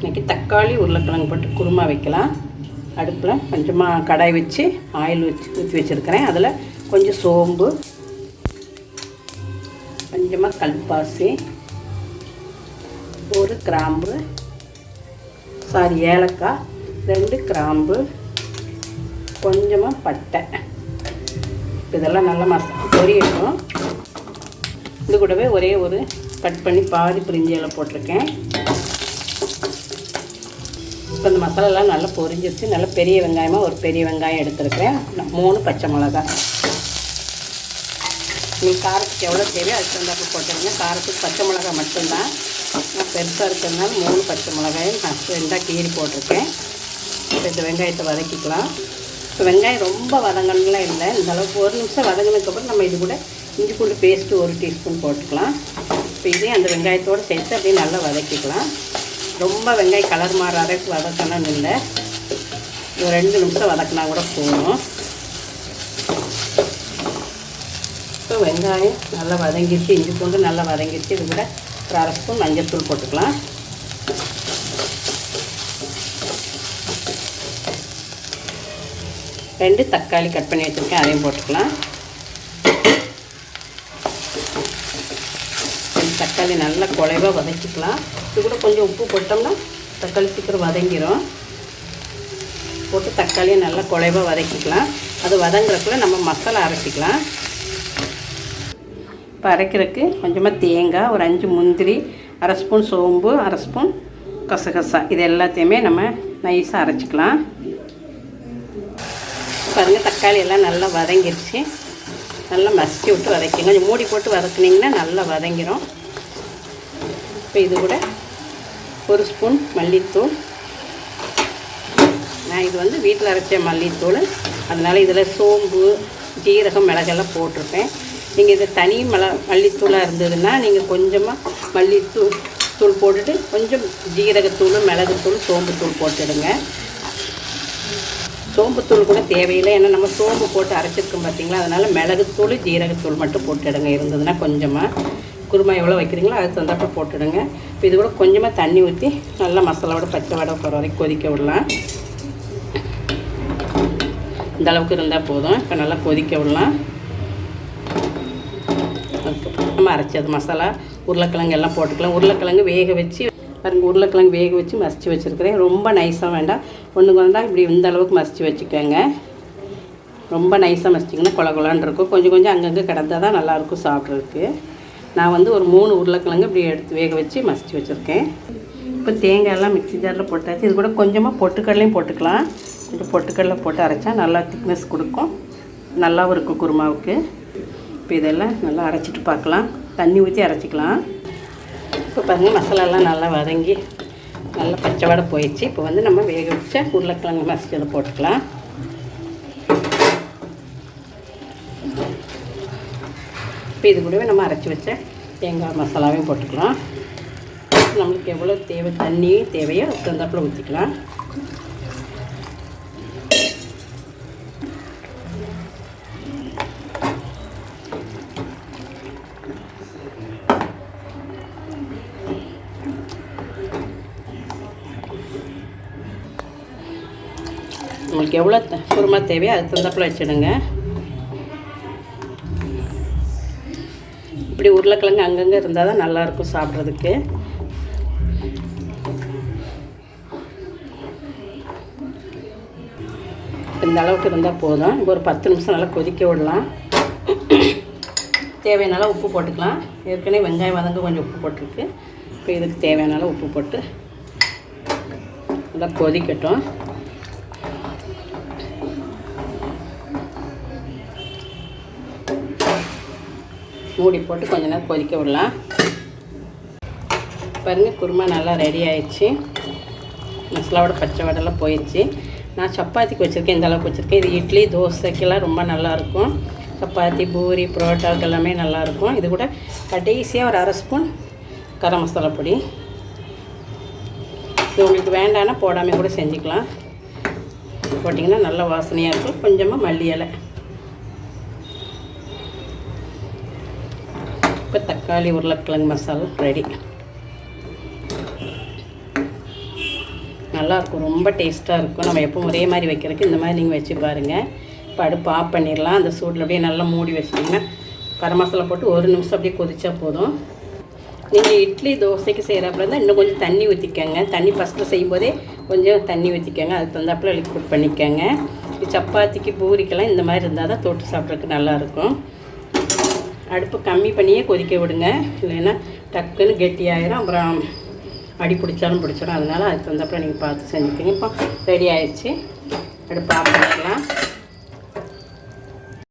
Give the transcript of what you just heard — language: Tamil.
இன்றைக்கி தக்காளி உருளைக்கிழங்கு போட்டு குருமா வைக்கலாம். அடுப்பில் கொஞ்சமாக கடாய் வச்சு ஆயில் வச்சு ஊற்றி வச்சுருக்கிறேன். அதில் கொஞ்சம் சோம்பு கொஞ்சமாக கல்பாசி ஒரு கிராம்பு சாரி ஏலக்காய் ரெண்டு கிராம்பு கொஞ்சமாக பட்டை. இதெல்லாம் நல்லா மசா பொரியட்டும். இது கூடவே ஒரே ஒரு கட் பண்ணி பாதி பிரிஞ்சியில் போட்டிருக்கேன். இப்போ இந்த மசாலாலாம் நல்லா பொரிஞ்சிருச்சு. நல்லா பெரிய வெங்காயமாக ஒரு பெரிய வெங்காயம் எடுத்துருக்கிறேன். மூணு பச்சை மிளகா. நீங்கள் காரத்துக்கு எவ்வளோ தேவையோ அதுக்கு தகுந்தாப்பு போட்டுருங்க காரத்துக்கு பச்சை மிளகா மட்டும்தான். நான் பெருசாக இருக்கிறதுனால மூணு பச்சை மிளகாயும் நான் ரெண்டாக கீறி போட்டிருக்கேன். இப்போ இந்த வெங்காயத்தை வதக்கிக்கலாம். இப்போ வெங்காயம் ரொம்ப வதங்கணும்லாம் இல்லை. இந்த அளவுக்கு ஒரு நிமிஷம் வதங்கினதுக்கப்புறம் நம்ம இது கூட இஞ்சி பூண்டு பேஸ்ட்டு ஒரு டீஸ்பூன் போட்டுக்கலாம். இப்போ இதையும் அந்த வெங்காயத்தோடு சேர்த்து அப்படியே நல்லா வதக்கிக்கலாம். ரொம்ப வெங்காயம் கலர் மாற அளவுக்கு வதக்கணும்னு இல்லை. ஒரு ரெண்டு நிமிஷம் வதக்கினா கூட போகணும் இப்போ வெங்காயம் நல்லா வதங்கிடுச்சு இஞ்சி பூண்டு நல்லா வதங்கிடுச்சு இது கூட ஒரு அரை ஸ்பூன் மஞ்சள்தூள் போட்டுக்கலாம். ரெண்டு தக்காளி கட் பண்ணி வச்சுருக்கேன் அதையும் போட்டுக்கலாம். தக்காளி நல்லா குழைவாக வதக்கிக்கலாம். இது கூட கொஞ்சம் உப்பு போட்டோம்னா தக்காளி சீக்கிரம் வதங்கிடும் போட்டு தக்காளியை நல்லா குழைவாக வதக்கிக்கலாம். அது வதங்குறக்குள்ள நம்ம மசாலா அரைச்சிக்கலாம். இப்போ அரைக்கிறதுக்கு கொஞ்சமாக தேங்காய் ஒரு அஞ்சு முந்திரி அரை ஸ்பூன் சோம்பு அரை ஸ்பூன் கசகசா. இது எல்லாத்தையுமே நம்ம நைஸாக அரைச்சிக்கலாம். பாருங்கள் தக்காளி எல்லாம் நல்லா வதங்கிருச்சு. நல்லா மசிச்சு விட்டு வதக்கிங்க. கொஞ்சம் மூடி போட்டு வதக்குனிங்கன்னா நல்லா வதங்கிரும். இப்போ இது கூட ஒரு ஸ்பூன் மல்லித்தூள். நான் இது வந்து வீட்டில் அரைச்ச மல்லித்தூள். அதனால் இதில் சோம்பு ஜீரகம் மிளகெல்லாம் போட்டிருப்பேன். நீங்கள் இது தனி மிள மல்லித்தூளாக இருந்ததுன்னா நீங்கள் கொஞ்சமாக மல்லித்தூள் தூள் போட்டுட்டு கொஞ்சம் ஜீரகத்தூள் மிளகுத்தூள் சோம்புத்தூள் போட்டுடுங்க. சோம்புத்தூள் கூட தேவையில்லை. ஏன்னா நம்ம சோம்பு போட்டு அரைச்சிருக்கோம் பார்த்தீங்களா? அதனால் மிளகுத்தூள் ஜீரகத்தூள் மட்டும் போட்டுடுங்க. இருந்ததுன்னா கொஞ்சமாக. குருமா எவ்வளோ வைக்கிறீங்களோ அதுக்கு தந்தாப்ப போட்டுடுங்க. இப்போ இது கூட கொஞ்சமாக தண்ணி ஊற்றி நல்லா மசாலாவோட பச்சை வடை போகிற வரைக்கும் கொதிக்க விடலாம். இந்த அளவுக்கு இருந்தால் போதும். இப்போ நல்லா கொதிக்க விடலாம். அதுக்கப்புறம் நம்ம அரைச்சது மசாலா உருளைக்கிழங்கு எல்லாம் போட்டுக்கலாம். உருளைக்கிழங்கு வேக வச்சு பாருங்க உருளைக்கிழங்கு வேக வச்சு மசிச்சு வச்சுருக்கிறேன். ரொம்ப நைஸாக வேண்டாம். ஒன்று கொண்டா இப்படி இந்த அளவுக்கு மசிச்சு வச்சுக்கோங்க. ரொம்ப நைஸாக மசிச்சிங்கன்னா கொல கொலான்னு இருக்கும். கொஞ்சம் கொஞ்சம் அங்கங்கே கிடந்தால் தான் நல்லாயிருக்கும் சாப்பிட்றதுக்கு. நான் வந்து ஒரு மூணு உருளைக்கிழங்கு இப்படி எடுத்து வேக வச்சு மசித்து வச்சுருக்கேன். இப்போ தேங்காயெல்லாம் மிக்ஸி ஜாரில் போட்டாச்சு. இது கூட கொஞ்சமாக பொட்டுக்கடலையும் போட்டுக்கலாம். கொஞ்சம் பொட்டுக்கடலை போட்டு அரைச்சா நல்லா திக்னஸ் கொடுக்கும். நல்லாவும் இருக்கும் குருமாவுக்கு. இப்போ இதெல்லாம் நல்லா அரைச்சிட்டு பார்க்கலாம். தண்ணி ஊற்றி அரைச்சிக்கலாம். இப்போ பாருங்கள் மசாலாலாம் நல்லா வதங்கி நல்லா பச்சைவாடை போயிடுச்சு. இப்போ வந்து நம்ம வேக வச்ச உருளைக்கிழங்கு மசிச்சதை போட்டுக்கலாம். இப்போ இது கூடவே நம்ம அரைச்சி வச்ச தேங்காய் மசாலாவையும் போட்டுக்கலாம். நம்மளுக்கு எவ்வளோ தேவை தண்ணி தேவையோ அதுக்கு ஊற்றிக்கலாம் உங்களுக்கு எவ்வளோ குருமா தேவையோ அது தந்தாப்பில் வச்சிடுங்க. இப்படி உருளைக்கிழங்கு அங்கங்கே இருந்தால் தான் நல்லாயிருக்கும் சாப்பிட்றதுக்கு. இந்த அளவுக்கு இருந்தால் போதும். இப்போ ஒரு பத்து நிமிஷம் நல்லா கொதிக்க விடலாம். தேவையான உப்பு போட்டுக்கலாம். ஏற்கனவே வெங்காயம் வதங்க கொஞ்சம் உப்பு போட்டிருக்கு. இப்போ இதுக்கு தேவையான அளவு உப்பு போட்டு நல்லா கொதிக்கட்டும். மூடி போட்டு கொஞ்ச நேரம் கொதிக்க விடலாம். பாருங்கள் குருமா நல்லா ரெடி ஆயிடுச்சு. மசாலாவோட பச்சை வடலாம் போயிடுச்சு. நான் சப்பாத்திக்கு வச்சுருக்கேன் இந்த அளவுக்கு வச்சுருக்கேன். இது இட்லி தோசைக்கெல்லாம் ரொம்ப நல்லாயிருக்கும் சப்பாத்தி பூரி புரோட்டாவுக்கு எல்லாமே நல்லாயிருக்கும் இது கூட கடைசியாக ஒரு அரை ஸ்பூன் கரம் மசாலா பொடி. இது உங்களுக்கு வேண்டான்னா போடாமல் கூட செஞ்சுக்கலாம். போட்டிங்கன்னா நல்லா வாசனையாக இருக்கும். கொஞ்சமாக மல்லி இலை. இப்போ தக்காளி உருளைக்கிழங்கு மசாலா ரெடி நல்லாயிருக்கும் ரொம்ப டேஸ்ட்டாக இருக்கும். நம்ம எப்பவும் ஒரே மாதிரி வைக்கிறதுக்கு இந்த மாதிரி நீங்கள் வச்சு பாருங்கள் இப்போ அடுப்பு ஆஃப் பண்ணிடலாம். அந்த சூடில் அப்படியே நல்லா மூடி வச்சிட்டிங்கன்னா கரம் மசாலா போட்டு ஒரு நிமிஷம் அப்படியே கொதிச்சா போதும். நீங்கள் இட்லி தோசைக்கு செய்கிறப்ப இருந்தால் இன்னும் கொஞ்சம் தண்ணி ஊற்றிக்கோங்க தண்ணி ஃபஸ்ட்டு செய்யும்போதே கொஞ்சம் தண்ணி ஊற்றிக்கோங்க அதுக்கு தகுந்தாப்புல லிக்விட் பண்ணிக்கோங்க. சப்பாத்திக்கு பூரிக்கெல்லாம் இந்த மாதிரி இருந்தால் தான் தொட்டு சாப்பிட்றதுக்கு நல்லாயிருக்கும் அடுப்பு கம்மி பண்ணியே கொதிக்க விடுங்க. இல்லைன்னா டக்குன்னு கெட்டியாயிரும். அப்புறம் அடி பிடிச்சாலும் பிடிச்சிடும் அதனால் அதுக்கு வந்தப்பறம் நீங்கள் பார்த்து செஞ்சுக்கோங்க. இப்போ ரெடி ஆயிடுச்சு. அடுப்பு ஆஃப் பண்ணிக்கலாம்.